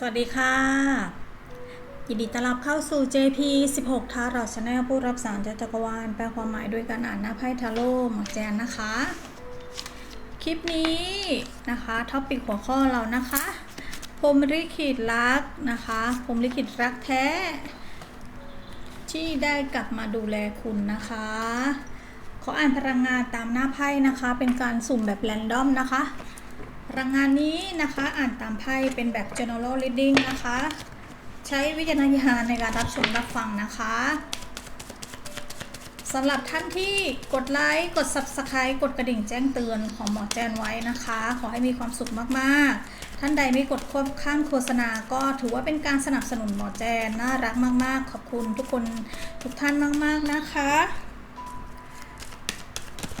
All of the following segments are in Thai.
สวัสดีค่ะ ยินดีต้อนรับเข้าสู่ JP 16ทาร์ชแนลผู้รับสารจากจักรวาล แปลความหมายด้วยการอ่านหน้าไพ่ทาโร่หมอแจนนะคะ คลิปนี้นะคะท็อปิกหัวข้อเรานะคะพรมลิขิตรักนะคะพรมลิขิตรักแท้ ที่ได้กลับมาดูแลคุณนะคะขออ่านพลังงานตามหน้าไพ่นะคะ เป็นการสุ่มแบบแรนดอมนะคะ พลังงานนี้นะคะอ่านตามไพ่เป็นแบบ general reading นะคะ ใช้วิจารณญาณในการรับชมรับฟังนะคะสำหรับท่านที่กดไลค์กด subscribe กดกระดิ่งแจ้งเตือนของหมอแจนไว้นะคะ ขอให้มีความสุขมากๆ ท่านใดไม่กดควบข้างโฆษณาก็ถือว่าเป็นการสนับสนุนหมอแจนน่ารักมากๆ ขอบคุณทุกคนทุกท่านมากๆนะคะ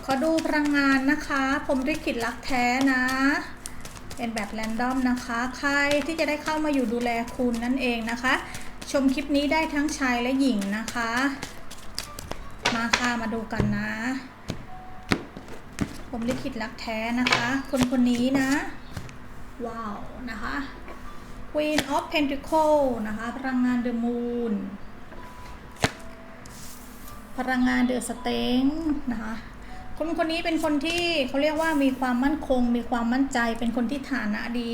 ขอดูพลังงานนะคะ ผมริขิตรักแท้นะ เป็นแบบแรนดอมนะคะ ใครที่จะได้เข้ามาอยู่ดูแลคุณนั่นเองนะคะ ชมคลิปนี้ได้ทั้งชายและหญิงนะคะ มาค่ะมาดูกันนะ ผมลิขิตรักแท้นะคะ คนคนนี้นะ ว้าวนะคะ Queen of Pentacle นะคะ พลังงาน The Moon พลังงาน The Stain นะคะ คนคนนี้เป็นคนที่เขาเรียกว่ามีความมั่นคง มีความมั่นใจ เป็นคนที่ฐานะดี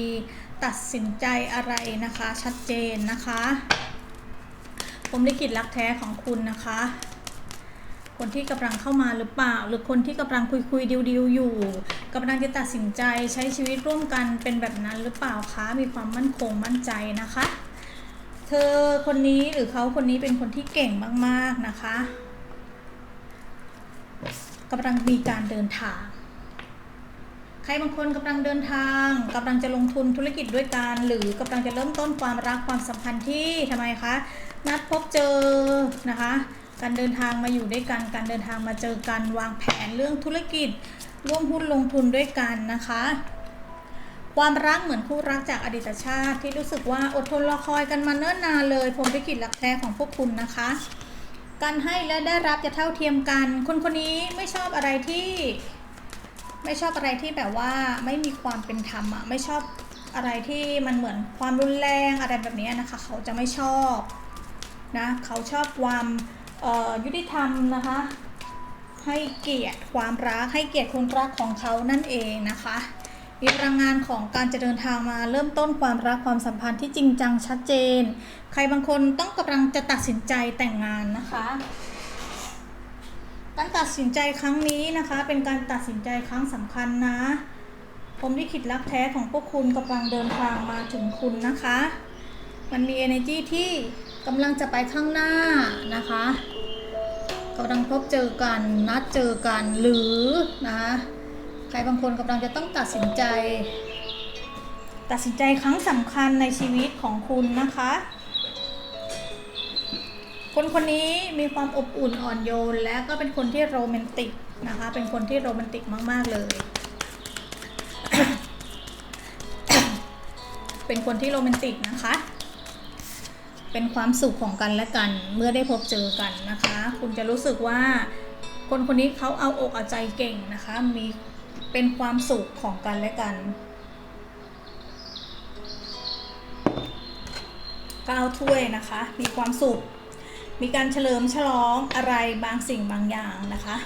ตัดสินใจอะไรนะคะ ชัดเจนนะคะ ผมลิขิตรักแท้ของคุณนะคะ คนที่กำลังเข้ามาหรือเปล่า หรือคนที่กำลังคุยคุยดิวดิวอยู่กำลังจะตัดสินใจใช้ชีวิตร่วมกันเป็นแบบนั้นหรือเปล่าคะ มีความมั่นคงมั่นใจนะคะ เธอคนนี้หรือเขาคนนี้เป็นคนที่เก่งมาก ๆนะคะ กำลังมีการเดินทาง ใครบางคนกำลังเดินทางกำลังจะลงทุนธุรกิจด้วยกัน หรือกำลังจะเริ่มต้นความรักความสัมพันธ์ที่ทำไมคะนัดพบเจอนะคะ การเดินทางมาอยู่ด้วยกัน การเดินทางมาเจอกันวางแผนเรื่องธุรกิจ ร่วมหุ้นลงทุนด้วยกันนะคะความรักเหมือนคู่รักจากอดีตชาติที่รู้สึกว่าอดทนรอคอยกันมาเนิ่นนานเลยผมลิขิตรักแท้ของพวกคุณนะคะ การให้และได้รับจะเท่าเทียมกัน คนคนนี้ไม่ชอบอะไรที่ ไม่ชอบอะไรที่แบบว่าไม่มีความเป็นธรรมอะไม่ชอบอะไรที่มันเหมือนความรุนแรงอะไรแบบนี้นะคะ เขาจะไม่ชอบนะเขาชอบความยุติธรรมนะคะ ให้เกียรติความรักให้เกียรติคนรักของเขานั่นเองนะคะ มีพลังงานของการจะเดินทางมาเริ่มต้นความรักความสัมพันธ์ที่จริงจังชัดเจน ใครบางคนต้องกำลังจะตัดสินใจแต่งงานนะคะการตัดสินใจครั้งนี้นะคะ เป็นการตัดสินใจครั้งสำคัญนะผมที่คิดรักแท้ของพวกคุณกำลังเดินทางมาถึงคุณนะคะ มันมี energy ที่กำลังจะไปข้างหน้านะคะกำลังพบเจอกันนัดเจอกันหรือนะคะ ใครบางคนกำลังจะต้องตัดสินใจ ตัดสินใจครั้งสำคัญในชีวิตของคุณนะคะ คนคนนี้มีความอบอุ่นอ่อนโยน และก็เป็นคนที่โรแมนติกนะคะ เป็นคนที่โรแมนติกมาก ๆ เลย เป็นคนที่โรแมนติกนะคะ เป็นความสุขของกันและกัน เมื่อได้พบเจอกันนะคะ คุณจะรู้สึกว่าคนคนนี้เขาเอาอกเอาใจเก่งนะคะ มี เป็นความสุขของกันและกันก้าวถ้วยนะคะ มีความสุข มีการเฉลิมฉลองอะไรบางสิ่งบางอย่างนะคะ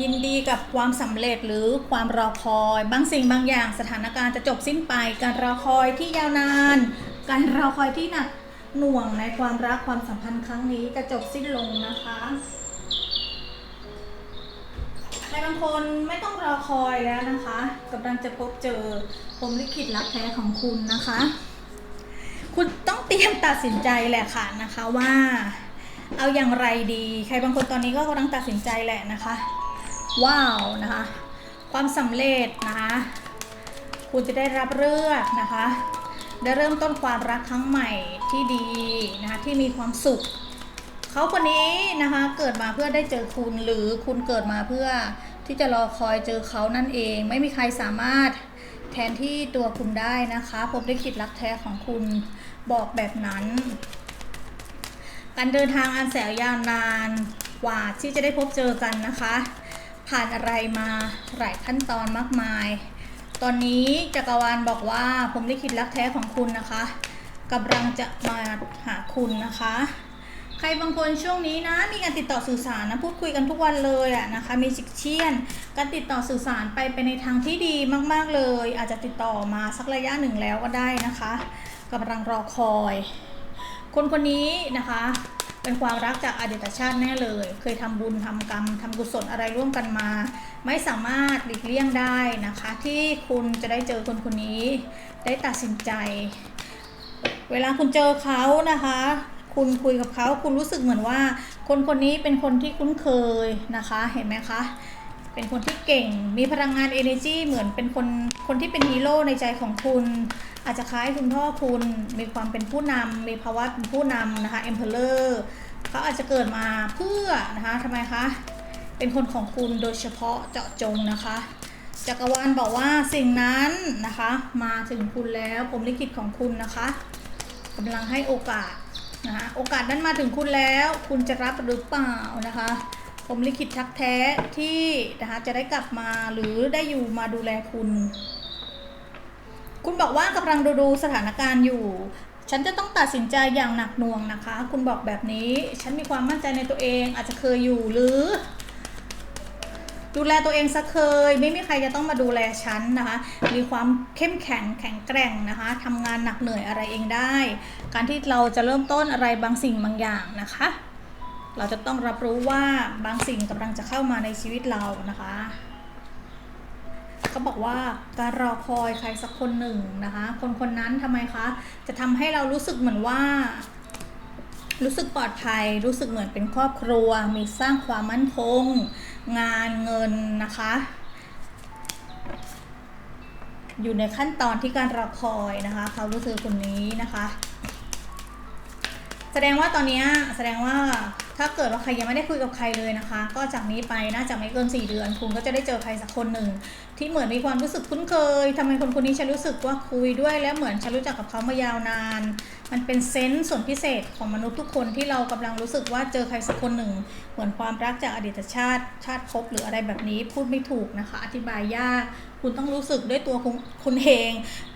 ยินดีกับความสำเร็จหรือความรอคอย บางสิ่งบางอย่าง สถานการณ์จะจบสิ้นไป การรอคอยที่ยาวนาน การรอคอยที่หนักหน่วงในความรักความสัมพันธ์ครั้งนี้จะจบสิ้นลงนะคะ ใครบางคนไม่ต้องรอคอยแล้วนะคะกำลังจะพบเจอผมลิขิตรักแท้ของคุณนะคะ คุณต้องเตรียมตัดสินใจแหละค่ะนะคะว่า เอาอย่างไรดี ใครบางคนตอนนี้ก็กำลังตัดสินใจแหละนะคะ ว้าวนะคะ ความสำเร็จนะคะ คุณจะได้รับเลือกนะคะ ได้เริ่มต้นความรักครั้งใหม่ที่ดีนะคะที่มีความสุข เขาคนนี้นะคะเกิดมาเพื่อได้เจอคุณหรือคุณเกิดมาเพื่อที่จะรอคอยเจอเขานั่นเอง ไม่มีใครสามารถแทนที่ตัวคุณได้นะคะผมได้คิดรักแท้ของคุณบอกแบบนั้น การเดินทางอันแสนยาวนานกว่าที่จะได้พบเจอกันนะคะ ผ่านอะไรมาหลายขั้นตอนมากมาย ตอนนี้จักรวาลบอกว่าผมลิขิตรักแท้ของคุณนะคะกำลังจะมาหาคุณนะคะ ใครบางคนช่วงนี้นะ มีการติดต่อสื่อสารนะพูดคุยกันทุกวันเลยอะนะคะมีสิกเชียน การติดต่อสื่อสารไปไปในทางที่ดีมาก ๆเลย อาจจะติดต่อมาสักระยะหนึ่งแล้วก็ได้นะคะกำลังรอคอย คนคนนี้นะคะ เป็นความรักจากอดีตชาติแน่เลย เคยทำบุญทำกรรมทำกุศลอะไรร่วมกันมา ไม่สามารถหลีกเลี่ยงได้นะคะ ที่คุณจะได้เจอคนคนนี้ ได้ตัดสินใจ เวลาคุณเจอเขานะคะ คุณคุยกับเขาคุณรู้สึกเหมือนว่า คนคนนี้เป็นคนที่คุ้นเคยนะคะเห็นไหมคะเป็นคนที่เก่งมีพลังงาน energy เหมือนเป็นคนคนที่เป็นฮีโร่ในใจของคุณ อาจจะคล้ายคุณพ่อคุณมีความเป็นผู้นำมีภาวะเป็นผู้นำนะคะ emperor เขาอาจจะเกิดมาเพื่อนะคะทำไมคะเป็นคนของคุณโดยเฉพาะเจาะจงนะคะจักรวาลบอกว่าสิ่งนั้นนะคะ มาถึงคุณแล้วผมลิขิตของคุณนะคะกำลังให้โอกาส นะคะโอกาสนั้นมาถึงคุณแล้ว คุณจะรับหรือเปล่านะคะ ผมลิขิตทักแท้ที่นะคะจะได้กลับมาหรือได้อยู่มาดูแลคุณ คุณบอกว่ากำลังดูดูสถานการณ์อยู่ ฉันจะต้องตัดสินใจอย่างหนักหน่วงนะคะ คุณบอกแบบนี้ ฉันมีความมั่นใจในตัวเองอาจจะเคยอยู่หรือ ดูแลตัวเองสักเคย ไม่มีใครจะต้องมาดูแลฉันนะคะ มีความเข้มแข็งแข็งแกร่งนะคะทำงานหนักเหนื่อยอะไรเองได้ การที่เราจะเริ่มต้นอะไรบางสิ่งบางอย่างนะคะ เราจะต้องรับรู้ว่าบางสิ่งกำลังจะเข้ามาในชีวิตเรานะคะเขาบอกว่าการรอคอยใครสักคนหนึ่งนะคะ คนคนนั้นทำไมคะ จะทำให้เรารู้สึกเหมือนว่า รู้สึกปลอดภัย รู้สึกเหมือนเป็นครอบครัว มีสร้างความมั่นคง งานเงินนะคะ อยู่ในขั้นตอนที่การรอคอยนะคะเขารู้สึกคนนี้นะคะ แสดงว่าตอนนี้แสดงว่าถ้าเกิดว่าใครยังไม่ได้คุยกับใครเลยนะคะ ก็จากนี้ไปน่าจะไม่เกิน 4 เดือน คุณก็จะได้เจอใครสักคนหนึ่งที่เหมือนมีความรู้สึกคุ้นเคยทำไมคนคนนี้ฉันรู้สึกว่าคุยด้วยแล้วเหมือนฉันรู้จักกับเขามายาวนาน มันเป็นเซนส์ส่วนพิเศษของมนุษย์ทุกคนที่เรากำลังรู้สึกว่าเจอใครสักคนหนึ่ง เหมือนความรักจากอดีตชาติชาติภพหรืออะไรแบบนี้พูดไม่ถูกนะคะ อธิบายยากคุณต้องรู้สึกด้วยตัวคุณคุณเอง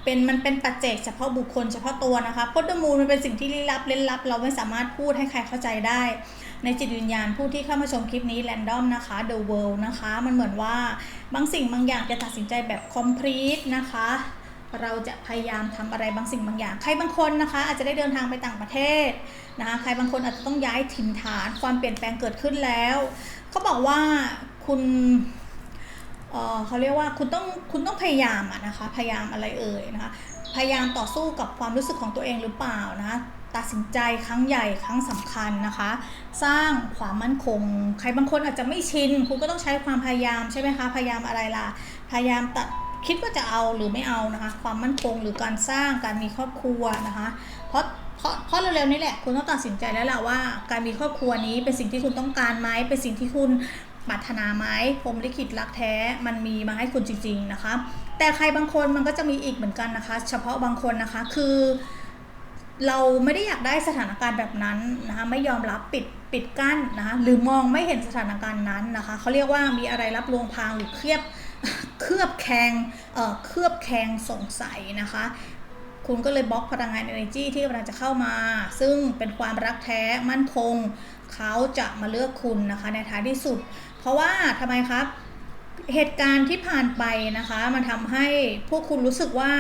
เป็นมันเป็นปัจเจกเฉพาะบุคคลเฉพาะตัวนะคะพจน์มูลมันเป็นสิ่งที่ลี้ลับเล่นลับ เราไม่สามารถพูดให้ใครเข้าใจได้ ในจิตวิญญาณผู้ที่เข้ามาชมคลิปนี้แรนดอมนะคะ The World นะคะ มันเหมือนว่าบางสิ่งบางอย่างจะตัดสินใจแบบ complete นะคะ เราจะพยายามทำอะไรบางสิ่งบางอย่าง ใครบางคนนะคะ อาจจะได้เดินทางไปต่างประเทศนะคะใครบางคนอาจจะต้องย้ายถิ่นฐานความเปลี่ยนแปลงเกิดขึ้นแล้วเขาบอกว่าคุณเออเขาเรียกว่าคุณต้องคุณต้องพยายามอะนะคะพยายามอะไรเอ่ยนะคะพยายามต่อสู้กับความรู้สึกของตัวเองหรือเปล่านะตัดสินใจครั้งใหญ่ครั้งสำคัญนะคะ สร้างความมั่นคง ใครบางคนอาจจะไม่ชิน คุณก็ต้องใช้ความพยายามใช่ไหมคะ พยายามอะไรล่ะ พยายามตัด คิดว่าจะเอาหรือไม่เอานะคะ ความมั่นคงหรือการสร้างการมีครอบครัวนะคะ เพราะเพราะเพราะเร็วๆนี้แหละคุณต้องตัดสินใจแล้วแหละว่า การมีครอบครัวนี้เป็นสิ่งที่คุณต้องการไหมเป็นสิ่งที่คุณปรารถนาไหมพรมลิขิตรักแท้มันมีมาให้คุณจริง ๆนะคะ แต่ใครบางคนมันก็จะมีอีกเหมือนกันนะคะ เฉพาะบางคนนะคะคือ เราไม่ได้อยากได้สถานการณ์แบบนั้นนะคะไม่ยอมรับปิดปิดกั้นนะคะหรือมองไม่เห็นสถานการณ์นั้นนะคะเขาเรียกว่ามีอะไรรับลวงพางหรือเครียบ เคลือบแคงเอ่อเคลือบแคงสงสัยนะคะ คุณก็เลยบล็อกพลังงาน energy ที่กำลังจะเข้ามา ซึ่งเป็นความรักแท้มั่นคง เขาจะมาเลือกคุณนะคะในท้ายที่สุด เพราะว่าทำไมครับเหตุการณ์ที่ผ่านไปนะคะมันทำให้พวกคุณรู้สึกว่า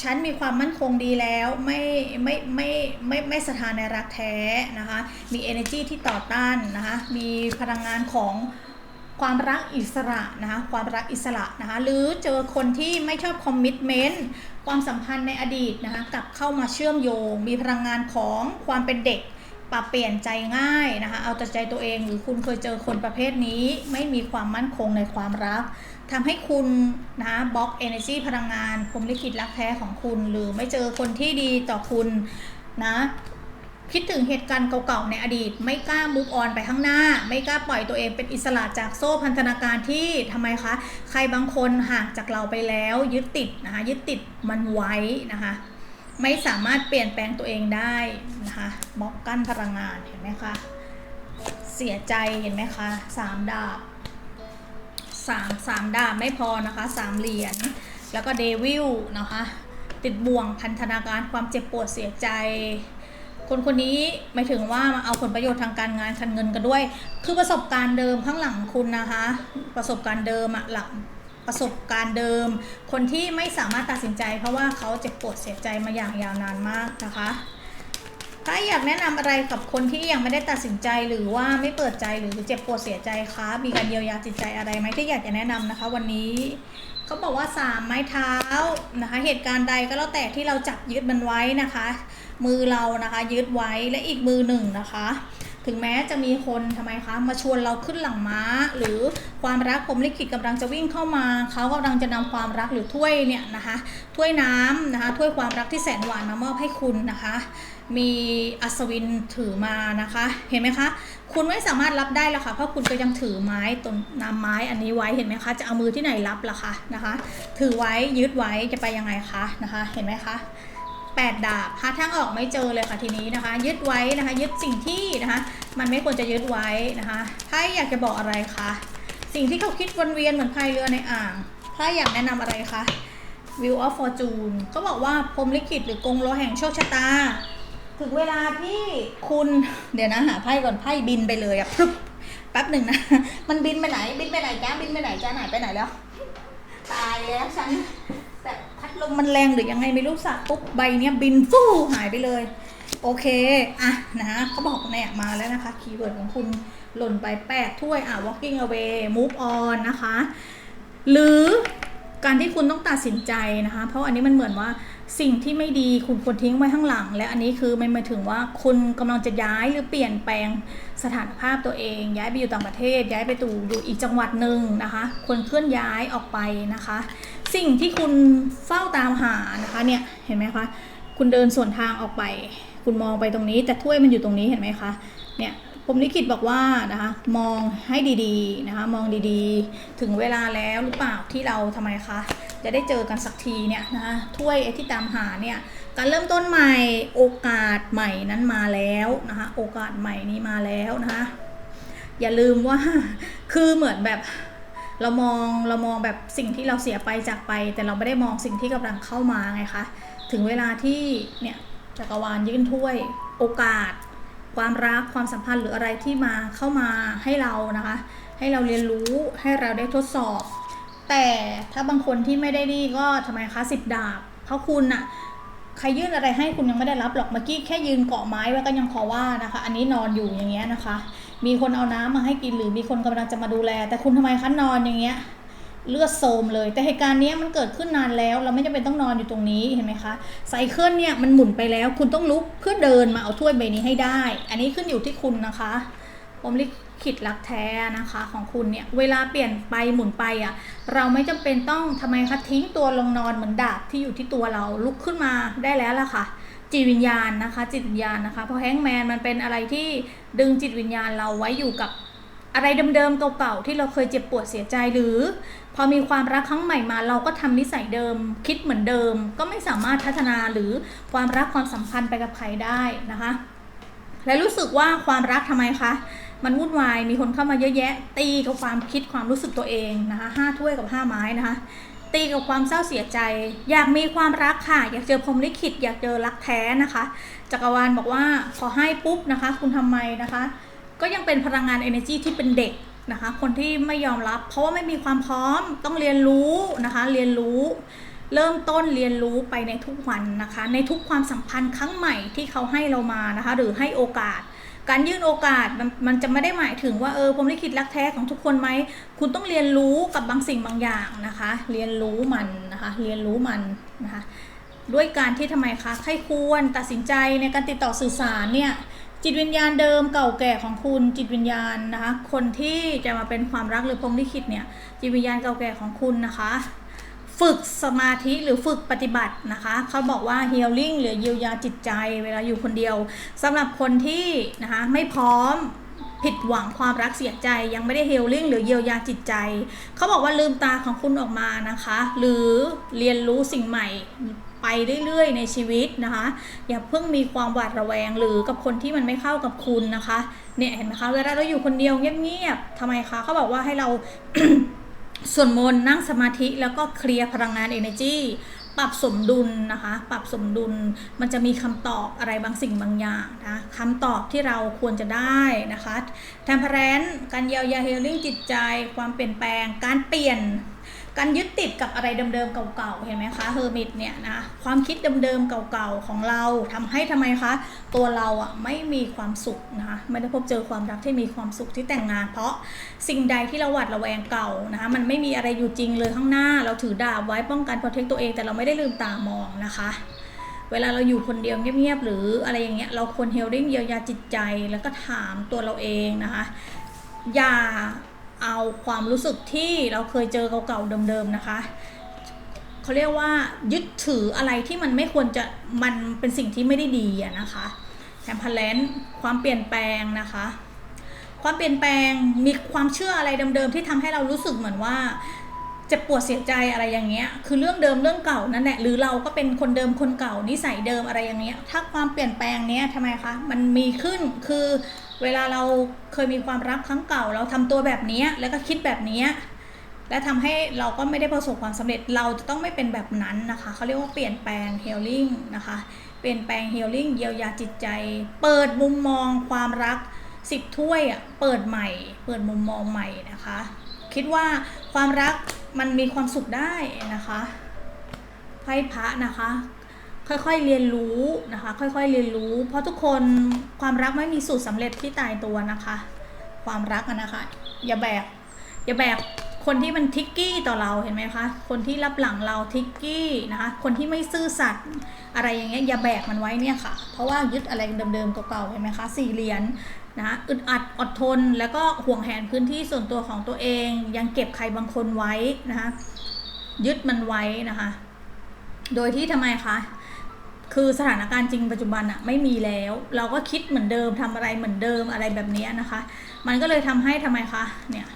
ฉันมีความมั่นคงดีแล้วไม่ไม่ไม่ไม่ไม่สถานในรักแท้นะคะ มี energy ที่ต่อต้านนะคะ มีพลังงานของ ความรักอิสระนะคะความรักอิสระนะคะหรือเจอคนที่ไม่ชอบคอมมิ t เมนต์ความสัมพันธ์ในอดีตนะคะกลับเข้ามาเชื่อมโยง มีพลังงานของความเป็นเด็กปรับเปลี่ยนใจง่ายนะคะเอาแต่ใจตัวเองหรือคุณเคยเจอคนประเภทนี้ ไม่มีความมั่นคงในความรักทำให้คุณนะบล็อก energy พลังงานพรมลิขิตรักแท้ของคุณ หรือไม่เจอคนที่ดีต่อคุณนะ คิดถึงเหตุการณ์เก่าๆในอดีต ไม่กล้ามุกออนไปข้างหน้า ไม่กล้าปล่อยตัวเองเป็นอิสระจากโซ่พันธนาการที่ทำไมคะ ใครบางคนห่างจากเราไปแล้ว ยึดติดนะคะยึดติดมันไว้นะคะ ไม่สามารถเปลี่ยนแปลงตัวเองได้นะคะบล็อกกั้นพลังงานเห็นไหมคะเสียใจเห็นไหมคะสามดาบสามสามดาบไม่พอนะคะสามเหรียญแล้วก็เดวิลนะคะติดบ่วงพันธนาการความเจ็บปวดเสียใจ คนคนนี้ไม่ถึงว่ามาเอาผลประโยชน์ทางการงานทันเงินกันด้วย คือประสบการณ์เดิมข้างหลังคุณนะคะ ประสบการณ์เดิมอะหลังประสบการณ์เดิม คนที่ไม่สามารถตัดสินใจ เพราะว่าเขาเจ็บปวดเสียใจมาอย่างยาวนานมากนะคะ ถ้าอยากแนะนำอะไรกับคนที่ยังไม่ได้ตัดสินใจหรือว่าไม่เปิดใจหรือเจ็บปวดเสียใจคะมีการเยียวยาจิตใจอะไรไหมที่อยากจะแนะนำนะคะ วันนี้เขาบอกว่าสามไม้เท้านะคะ เหตุการณ์ใดก็แล้วแต่ที่เราจับยึดมันไว้นะคะ มือเรานะคะ ยึดไว้และอีกมือหนึ่งนะคะ ถึงแม้จะมีคนทำไมคะมาชวนเราขึ้นหลังม้า หรือความรักผมลิขิตกำลังจะวิ่งเข้ามาเขากำลังจะนำความรักหรือถ้วยเนี่ยนะคะถ้วยน้ำนะคะถ้วยความรักที่แสนหวานมามอบให้คุณนะคะ มีอัศวินถือมานะคะ เห็นไหมคะคุณไม่สามารถรับได้แล้วค่ะเพราะคุณก็ยังถือไม้ต้นนำไม้อันนี้ไว้เห็นไหมคะ จะเอามือที่ไหนรับล่ะคะนะคะ ถือไว้ยึดไว้จะไปยังไงคะนะคะ เห็นไหมคะ แปดาบหาทางออกไม่เจอเลยค่ะทีนี้นะคะ ยึดไว้นะคะ ยึดสิ่งที่นะคะ มันไม่ควรจะยึดไว้นะคะถ้าอยากจะบอกอะไรคะสิ่งที่เขาคิดวนเวียนเหมือนพายเรือในอ่างถ้าอยากแนะนำอะไรคะ View of Fortune ก็บอกว่าพรมลิขิตหรือกงล้อแห่งโชคชะตา ถึงเวลาที่คุณเดี๋ยวนะหาไพ่ก่อนไพ่บินไปเลยอะพรึบแป๊บหนึ่งนะ มันบินไปไหน บินไปไหนจ้าบินไปไหนจ้าไหนไปไหนแล้ว ตายแล้วฉัน ลมมันแรงหรือยังไงไม่รู้สักปุ๊บใบเนี้ยบินฟู่หายไปเลย โอเคอะนะฮะเขาบอกเนี่ยมาแล้วนะคะคีย์เวิร์ดของคุณหล่นไปแปดถ้วยอะ walking away move on นะคะ หรือการที่คุณต้องตัดสินใจนะคะ เพราะอันนี้มันเหมือนว่าสิ่งที่ไม่ดีคุณควรทิ้งไว้ข้างหลัง และอันนี้คือมันมาถึงว่าคุณกำลังจะย้ายหรือเปลี่ยนแปลงสถานภาพตัวเอง ย้ายไปอยู่ต่างประเทศ ย้ายไปตู่อยู่อีกจังหวัดหนึ่งนะคะควรเคลื่อนย้ายออกไปนะคะ สิ่งที่คุณเฝ้าตามหานะคะเนี่ยเห็นไหมคะคุณเดินส่วนทางออกไป คุณมองไปตรงนี้ แต่ถ้วยมันอยู่ตรงนี้เห็นไหมคะเนี่ยผมลิขิตบอกว่านะคะมองให้ดีๆนะคะมองดีๆ ถึงเวลาแล้วหรือเปล่าที่เราทำไมคะจะได้เจอกันสักทีเนี่ยนะคะถ้วยไอ้ที่ตามหาเนี่ยการเริ่มต้นใหม่โอกาสใหม่นั้นมาแล้วนะคะโอกาสใหม่นี้มาแล้วนะคะอย่าลืมว่าคือเหมือนแบบ เรามองเรามองแบบสิ่งที่เราเสียไปจากไป แต่เราไม่ได้มองสิ่งที่กำลังเข้ามาไงคะถึงเวลาที่เนี่ยจักรวาลยื่นถ้วยโอกาส ความรักความสัมพันธ์หรืออะไรที่มาเข้ามาให้เรานะคะ ให้เราเรียนรู้ให้เราได้ทดสอบ แต่ถ้าบางคนที่ไม่ได้นี่ก็ทำไมคะสิบดาบเพราะคุณอะ ใครยื่นอะไรให้คุณยังไม่ได้รับหรอกเมื่อกี้แค่ยืนเกาะไม้ไว้ก็ยังพอว่านะคะ อันนี้นอนอยู่อย่างเงี้ยนะคะ มีคนเอาน้ำมาให้กินหรือมีคนกำลังจะมาดูแล แต่คุณทำไมคะนอนอย่างเงี้ยเลือดโทมเลย แต่เหตุการณ์นี้มันเกิดขึ้นนานแล้ว เราไม่จำเป็นต้องนอนอยู่ตรงนี้เห็นไหมคะไซเคิลเนี่ยมันหมุนไปแล้ว คุณต้องลุกเพื่อเดินมาเอาถ้วยใบนี้ให้ได้ อันนี้ขึ้นอยู่ที่คุณนะคะ ผมลิขิตรักแท้นะคะของคุณเนี่ยเวลาเปลี่ยนไปหมุนไปอะเราไม่จำเป็นต้องทำไมคะทิ้งตัวลงนอนเหมือนดาบที่อยู่ที่ตัวเราลุกขึ้นมาได้แล้วล่ะค่ะ จิตวิญญาณนะคะ จิตวิญญาณนะคะเพราะแฮงแมนมันเป็นอะไรที่ดึงจิตวิญญาณเราไว้อยู่กับอะไรเดิมๆเก่าๆที่เราเคยเจ็บปวดเสียใจหรือ พอมีความรักครั้งใหม่มา เราก็ทำนิสัยเดิม คิดเหมือนเดิม ก็ไม่สามารถพัฒนาหรือความรักความสัมพันธ์ไปกับใครได้นะคะ และรู้สึกว่าความรักทำไมคะ มันวุ่นวายมีคนเข้ามาเยอะแยะ ตีกับความคิดความรู้สึกตัวเองนะคะห้าถ้วยกับห้าไม้นะคะตีกับความเศร้าเสียใจ อยากมีความรักค่ะ อยากเจอพรหมลิขิตอยากเจอรักแท้นะคะ จักรวาลบอกว่าพอให้ปุ๊บนะคะ คุณทำไมนะคะ ก็ยังเป็นพลังงาน energy ที่เป็นเด็กนะคะ คนที่ไม่ยอมรับ เพราะว่าไม่มีความพร้อมต้องเรียนรู้นะคะ เรียนรู้ เริ่มต้นเรียนรู้ไปในทุกวันนะคะ ในทุกความสัมพันธ์ครั้งใหม่ที่เขาให้เรามานะคะ หรือให้โอกาส การยื่นโอกาสมันมันจะไม่ได้หมายถึงว่าเออผมลิขิตรักแท้ของทุกคนไหม คุณต้องเรียนรู้กับบางสิ่งบางอย่างนะคะ เรียนรู้มันนะคะ เรียนรู้มันนะคะ ด้วยการที่ทำไมคะใครควรตัดสินใจในการติดต่อสื่อสารเนี่ยจิตวิญญาณเดิมเก่าแก่ของคุณจิตวิญญาณนะคะ คนที่จะมาเป็นความรักหรือพรมลิขิตเนี่ยจิตวิญญาณเก่าแก่ของคุณนะคะ ฝึกสมาธิหรือฝึกปฏิบัตินะคะเขาบอกว่า healing หรือเยียวยาจิตใจเวลาอยู่คนเดียวสำหรับคนที่นะคะไม่พร้อมผิดหวังความรักเสียใจยังไม่ได้ healing หรือเยียวยาจิตใจ เขาบอกว่าลืมตาของคุณออกมานะคะ หรือเรียนรู้สิ่งใหม่ไปเรื่อยๆในชีวิตนะคะ อย่าเพิ่งมีความหวาดระแวงหรือกับคนที่มันไม่เข้ากับคุณนะคะ เนี่ยเห็นไหมคะเวลาเราอยู่คนเดียวเงียบๆทำไมคะเขาบอกว่าให้เรา ส่วนมนต์นั่งสมาธิแล้วก็เคลียร์พลังงาน energy ปรับสมดุลนะคะ ปรับสมดุลมันจะมีคำตอบอะไรบางสิ่งบางอย่างนะคำตอบที่เราควรจะได้นะคะแทมเพรนการเยียวยาเฮลิ่งจิตใจ ความเปลี่ยนแปลง การเปลี่ยน การยึดติดกับอะไรเดิมๆเก่าๆเห็นไหมคะเฮอร์มิตเนี่ยนะความคิดเดิมๆเก่าๆของเราทำให้ทำไมคะตัวเราอะไม่มีความสุขนะคะไม่ได้พบเจอความรักที่มีความสุขที่แต่งงาน เพราะสิ่งใดที่เราหวาดระแวงเก่านะคะมันไม่มีอะไรอยู่จริงเลยข้างหน้า เราถือดาบไว้ป้องกันปรเทคตัวเองแต่เราไม่ได้ลืมตามองนะคะเวลาเราอยู่คนเดียวเงียบๆหรืออะไรอย่างเงี้ยเราควรเฮลลิ่งเยียวยาจิตใจแล้วก็ถามตัวเราเองนะคะ อย่า เอาความรู้สึกที่เราเคยเจอเก่าๆเดิมๆนะคะเขาเรียกว่ายึดถืออะไรที่มันไม่ควรจะมันเป็นสิ่งที่ไม่ได้ดีอะนะคะแทมเพลนความเปลี่ยนแปลงนะคะ ความเปลี่ยนแปลงมีความเชื่ออะไรเดิมๆที่ทำให้เรารู้สึกเหมือนว่า เจ็บปวดเสียใจอะไรอย่างเงี้ย คือเรื่องเดิมเรื่องเก่านั่นแหละหรือเราก็เป็นคนเดิมคนเก่านิสัยเดิมอะไรอย่างเงี้ย ถ้าความเปลี่ยนแปลงเนี้ยทำไมคะมันมีขึ้นคือเวลาเราเคยมีความรักครั้งเก่า เราทำตัวแบบนี้แล้วก็คิดแบบนี้และทำให้เราก็ไม่ได้ประสบความสำเร็จเราจะต้องไม่เป็นแบบนั้นนะคะเขาเรียกว่าเปลี่ยนแปลง healing นะคะเปลี่ยนแปลง healing เยียวยาจิตใจ เปิดมุมมองความรักสิบถ้วยอะเปิดใหม่ เปิดมุมมองใหม่นะคะ คิดว่าความรัก มันมีความสุขได้นะคะไพ่พระนะคะ ค่อยๆเรียนรู้นะคะ ค่อยๆเรียนรู้ เพราะทุกคนความรักไม่มีสูตรสำเร็จที่ตายตัวนะคะ ความรักนะคะ อย่าแบกอย่าแบก คนที่มันทิกกี้ต่อเราเห็นไหมคะ คนที่รับหลังเราทิกกี้นะคะ คนที่ไม่ซื่อสัตย์อะไรอย่างเงี้ยอย่าแบกมันไว้เนี่ยค่ะ เพราะว่ายึดอะไรเดิมๆเก่าๆเห็นไหมคะสี่เหรียญนะอึดอัดอดทนแล้วก็ห่วงแหนพื้นที่ส่วนตัวของตัวเอง ยังเก็บใครบางคนไว้นะคะ ยึดมันไว้นะคะ โดยที่ทำไมคะคือสถานการณ์จริงปัจจุบันอะไม่มีแล้ว เราก็คิดเหมือนเดิมทำอะไรเหมือนเดิมอะไรแบบนี้นะคะ มันก็เลยทำให้ทำไมคะเนี่ย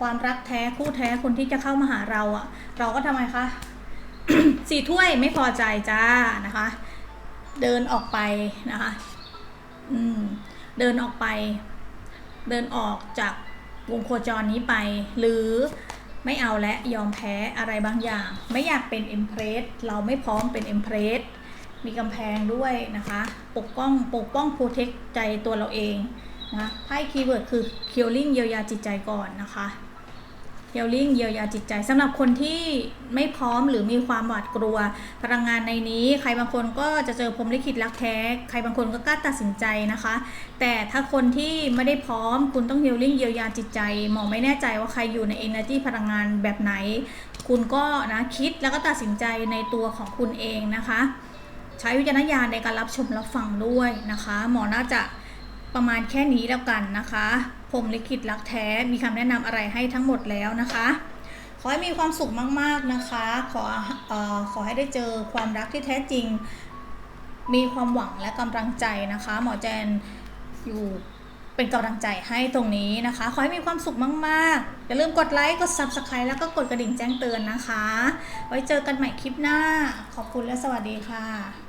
ความรักแท้คู่แท้คนที่จะเข้ามาหาเราอะเราก็ทำไมคะ สี่ถ้วยไม่พอใจจ้านะคะ เดินออกไปนะคะอืมเดินออกไป เดินออกจากวงโคจรนี้ไป หรือไม่เอาและยอมแพ้อะไรบางอย่าง ไม่อยากเป็นเอ็มเพรสเราไม่พร้อมเป็นเอ็มเพรสมีกำแพงด้วยนะคะ ปกป้องปกป้องโปรเทคใจตัวเราเองนะไพ่คีย์เวิร์ดคือ healing เยียวยาจิตใจก่อนนะคะ healing เยียวยาจิตใจสำหรับคนที่ไม่พร้อมหรือมีความหวาดกลัว พลังงานในนี้ ใครบางคนก็จะเจอพรมลิขิตรักแท้ ใครบางคนก็กล้าตัดสินใจนะคะ แต่ถ้าคนที่ไม่ได้พร้อมคุณต้อง healing เยียวยาจิตใจหมอไม่แน่ใจว่าใครอยู่ใน energy พลังงานแบบไหน คุณก็นะคิดแล้วก็ตัดสินใจในตัวของคุณเองนะคะ ใช้วิจารณญาณในการรับชมรับฟังด้วยนะคะ หมอน่าจะ ประมาณแค่นี้แล้วกันนะคะพรมลิขิตรักแท้มีคำแนะนำอะไรให้ทั้งหมดแล้วนะคะ ขอให้มีความสุขมากๆนะคะ ขอออขอให้ได้เจอความรักที่แท้จริง มีความหวังและกำลังใจนะคะ หมอแจนอยู่เป็นกำลังใจให้ตรงนี้นะคะ ขอให้มีความสุขมากๆ อย่าลืมกดไลค์ กด Subscribe แล้วก็กดกระดิ่งแจ้งเตือนนะคะ ไว้เจอกันใหม่คลิปหน้า ขอบคุณและสวัสดีค่ะ